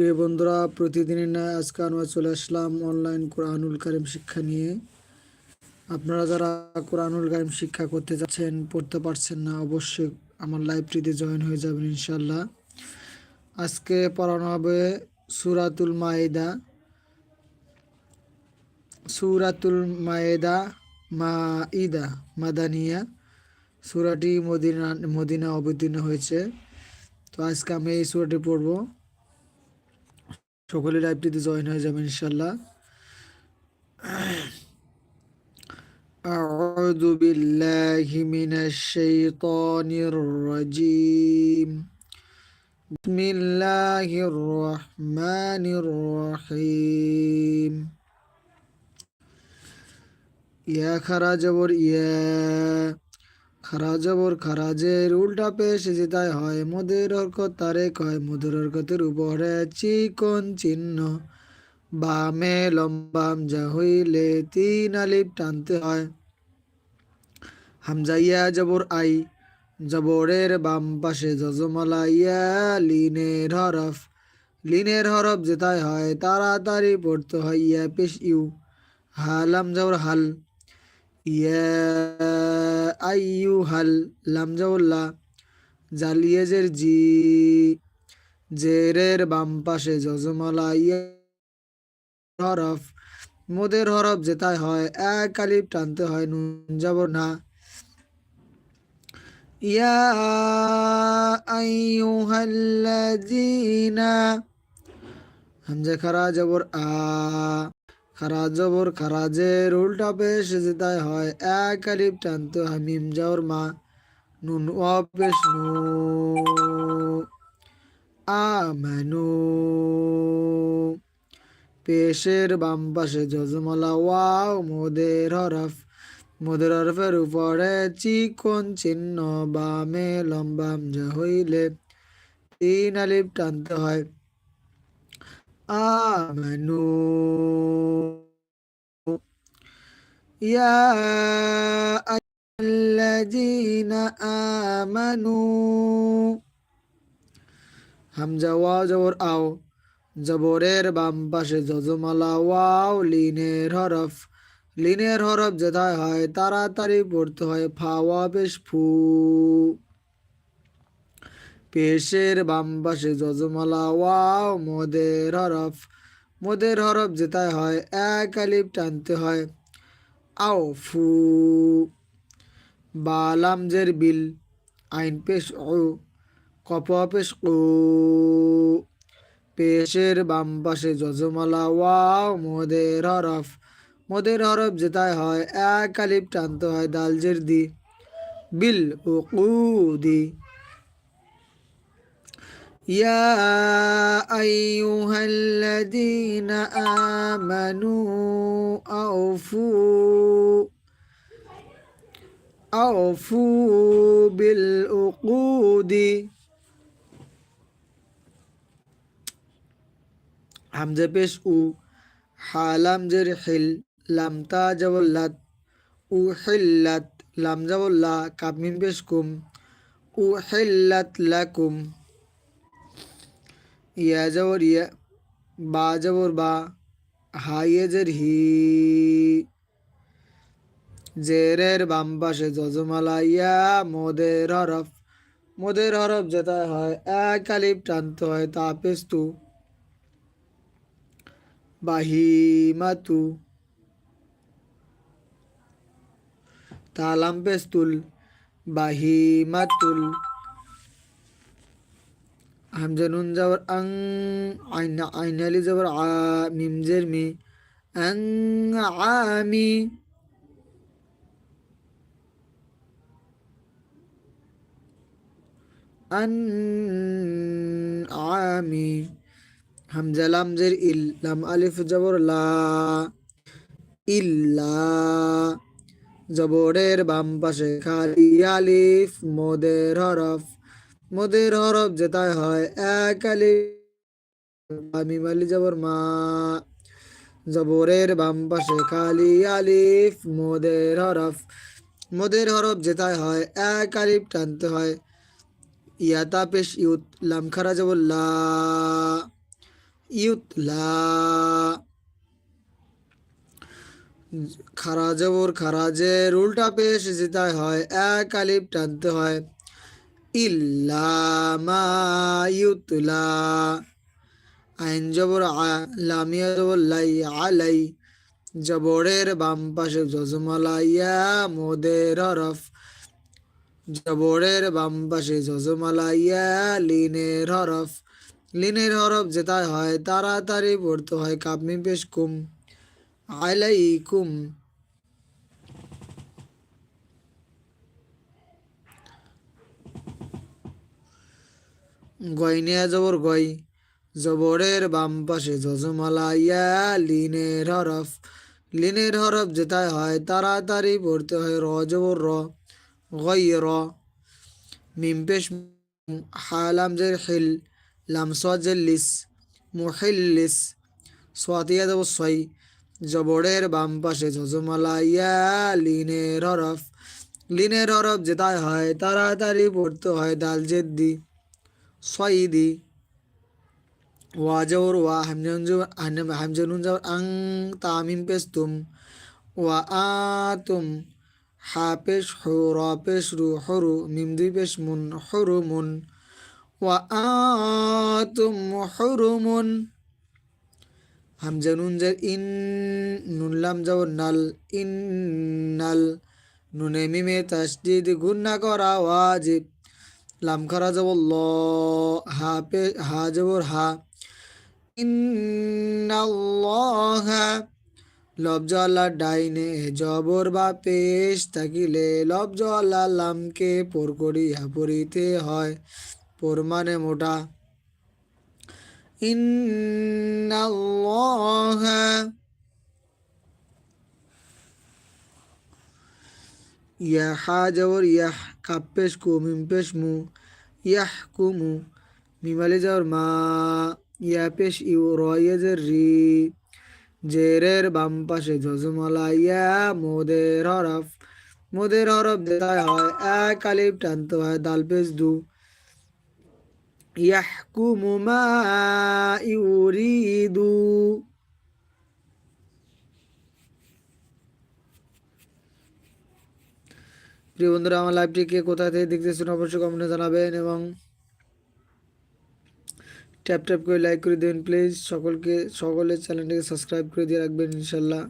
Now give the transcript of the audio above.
প্রিয় বন্ধুরা, প্রতিদিনের ন্যায় আজকে আমরা চলে আসলাম অনলাইন কোরআনুল কারিম শিক্ষা নিয়ে। আপনারা যারা কোরআনুল কারিম শিক্ষা করতে যাচ্ছেন, পড়তে পারছেন না, অবশ্যই আমার লাইব্রেরিতে জয়েন হয়ে যাবেন ইনশাল্লাহ আজকে পড়ানো হবে সুরাতুল মায়েদা। সুরাতুল মায়েদা মা ইদা মাদানিয়া। সুরাটি মদিনা মদিনা অবতীর্ণ হয়েছে। তো আজকে আমি এই সুরাটি পড়ব। সকলে লাইভটিতে জয়েন হয়ে যাবেন ইনশাল্লাহ أعوذ بالله من الشيطان الرجيم بسم الله الرحمن الرحيم يا خراجبر يا খারাজবর খারাজের উল্টা পেশ যেটাই হয়, মোদের হরকত তারে কয়। মধুর অর্কতের উপরে চিকন চিহ্ন, বামে লম্বাম যা হইলে তিন আলিপ টানতে হয়। হামজাইয়া জবর আই, জবরের বাম পাশে যজমালা ইয়া লিনের হরফ। লিনের হরফ যেটাই হয়, তাড়াতাড়ি পড়তে হয় ইয়া পেশ ইউ। হালাম জবর, হাল। ইয়া আইয়ু হাল লামজাউল্লাহ, জালিয়েজের জি, জেরের বাম পাশে যজমালা ইয়া, হরফ, মোদের হরফ যেটাই হয়, এক আলিফ টানতে হয়, নুন যাব না। ইয়া আইয়ুহাল্লাযীনা, হামজা খারা জবর আ। খারা জবর খারাজের উল্টা পেশ যেটাই হয়। এক আলিফ টানতে হয় মিম মা, নুন ও পেশ নু। আমানু। পেশের বাম পাশে যজমালা ওয়াও, মোদের হরফ। মোদের হরফের উপরে চিকন চিহ্ন, বামে লম্বাম যা হইলে তিন আলিফ টানতে হয়। آمنوا يا أيها الذين آمنوا হামজা ওয়া জবর আও জবরের বাম পাশে যজমালা ওয়াও লিনের হরফ লিনের হরফ যেটাই হয় তাড়াতাড়ি পড়তে হয় ফাওয়া বেশ ফু পেশের বাম পাশে যজমালা, ওয়াও, মোদের হরফ। মোদের হরফ যেটাই হয়, এক আলিফ টানতে হয়। আও ফু বালামজের বিল। আইন পেশ ও কপ পেশ ও পেশের বাম পাশে যজমালা, ওয়াও, মোদের হরফ। মোদের হরফ যেটাই হয়, এক আলিফ টানতে হয় দালজের দি। বিল ও দি يا أيها الذين آمنوا أوفوا أوفوا بالعقود. حمزة بس أو حالام جر حل لام تا جولت أو حلت لام جولا كاب من بيشكم أو حلت لكم ইয়া জবর ইয়া বা জবর বা হাইয়েজের হি জেরের বাম পাশে যজমালা ইয়া মোদের হরফ মোদের হরফ যেটা হয় এক আলিফ টানতে হয় তাপেস্তু বাহিমাতু তালাম পেস্তুল বাহিমাতুল হামজা নুন যাওয়ার আং, আইনা, আইনালি যাওয়ার আ মিমজের মি, আং, আমি। আন, আমি। হামজা লামজের ইল, লাম আলিফ জবর লা, ইল্লা। জবরের বাম পাশে খালি আলিফ, মোদের হরফ। মোদের হরফ যেটাই হয়, এক আমি মালি জবর মা, জবরের বাম পাশে খালি আলিফ, মোদের হরফ মোদের হরফ যেটাই হয়, এক আলিফ টানতে হয় ইয়াতা পেশ ইউত লাম খারা জবর লা ইউতলা খারা জবর খারাজের উল্টা পেশ যেটাই হয়, এক আলিফ টানতে হয় ইল্লামা ইউতলা। আইন জবর লামিয়া জবর লাই আলাই। জবরের বাম পাশে জজমালা ইয়া মোদের হরফ জবরের বাম পাশে জজমালা ইয়া লিনের হরফ। লিনের হরফ যেটাই হয়, তাড়াতাড়ি পড়তে হয়, কাপমি পেশ কুম। আলাইকুম। গয়নিয়া জবর গয় জবরের বাম পাশে জজমালা ইয়া লিনের হরফ লিনের হরফ যেটাই হয়, তাড়াতাড়ি পড়তে হয় র জবর র গই র মিম হালাম জের হিল লাম সজের লিস মুহিল্লিস সোয়াতিয়া দেব সই জবরের বাম পাশে জজমালা ইয়া লিনের হরফ লিনের হরফ যেটাই হয়, তাড়াতাড়ি পড়তে হয় দাল জেদ্দি। সইদি ওয়া ওয়া জবর হামজানুন জবর আং তামিম পেশ তুম ওয়া আ তুম হা পেশ হু র পেশ রু হরু মিম দুই পেশ মুন হরু মুন ওয়া আতুম তুম হরু মুন হামজা নুন ইন নুন লাম যাও নাল ইন নাল নুনে মিমে তাসদিদ গুন্না করা ওয়াজিব লাম খারা যাব ল, হা পে, হা জবর হা। ইন্নাল্লাহা লবজলা ডাইনে জবর বা পেশ থাকিলে লবজলা লামকে পর করিয়া পড়িতে হয়, পর মানে মোটা। ইন্নাল্লাহা, ইয়া হা জবর ইয়াহ কাপ পেশ কু মিম পেশ মু ইয়াহ কুমু মিমালি জবর মা ইয়া পেশ ইউ রয়েজের রি জেরের বাম পাশে জজমালা ইয়া মোদের হরফ মোদের হরফ দেয় হয় এক আলিফ টানতে হয় দাল পেশ দু ইয়াহকুমু মা ইউরিদু প্রিয় বন্ধুরা, আমার লাইভটিকে কোথা থেকে দেখতেছেন অবশ্যই কমেন্টে জানাবেন এবং ট্যাপ ট্যাপ করে লাইক করে দেবেন। প্লিজ সকলকে, সকলের চ্যানেলটিকে সাবস্ক্রাইব করে দিয়ে রাখবেন, ইনশাল্লাহ।